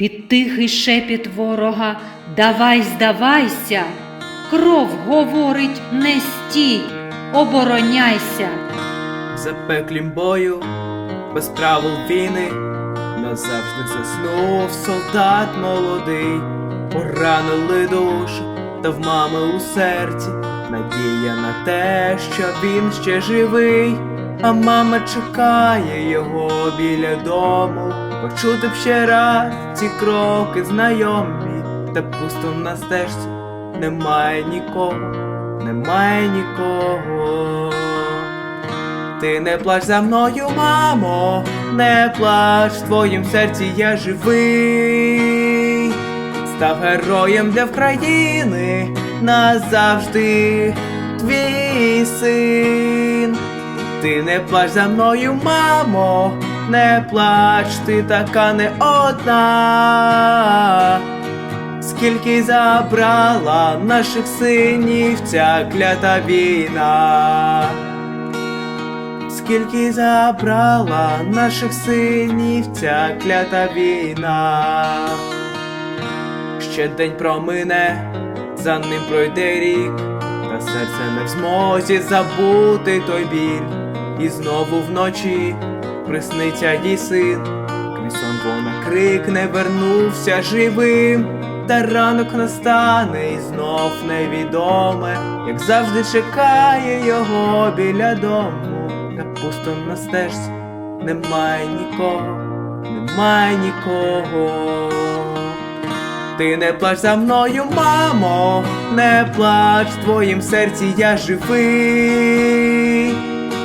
Під тихий шепіт ворога Давай, здавайся, кров говорить не стій, обороняйся. В запеклім бою, без правил війни, назавжди заснув солдат молодий, поранили душу, та в мами у серці. Надія на те, що він ще живий, а мама чекає його біля дому, почути б ще раз ці кроки знайомі, та пусто на стежці немає нікого, немає нікого. Ти не плач за мною, мамо, не плач, в твоїм серці я живий. Став героєм для України назавжди твій син. Ти не плач за мною, мамо, не плач, ти така не одна. Скільки забрала наших синів ця клята війна. Скільки забрала наших синів ця клята війна. Ще день промине, за ним пройде рік, та серце не в змозі забути той біль. І знову вночі присниться їй син, крізь вона крикне, вернувся живим. Та ранок настане і знов невідоме, як завжди чекає його біля дому, та пусто на стежці немає нікого, немає нікого. Ти не плач за мною, мамо, не плач, в твоїм серці я живий.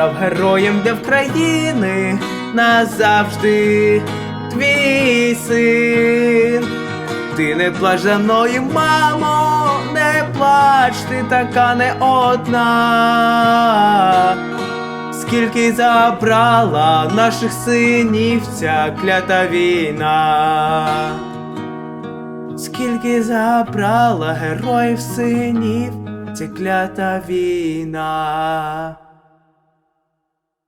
Став героєм для України назавжди твій син. Ти не плач за мною, мамо, не плач, ти така не одна. Скільки забрала наших синів ця клята війна. Скільки забрала героїв синів ця клята війна.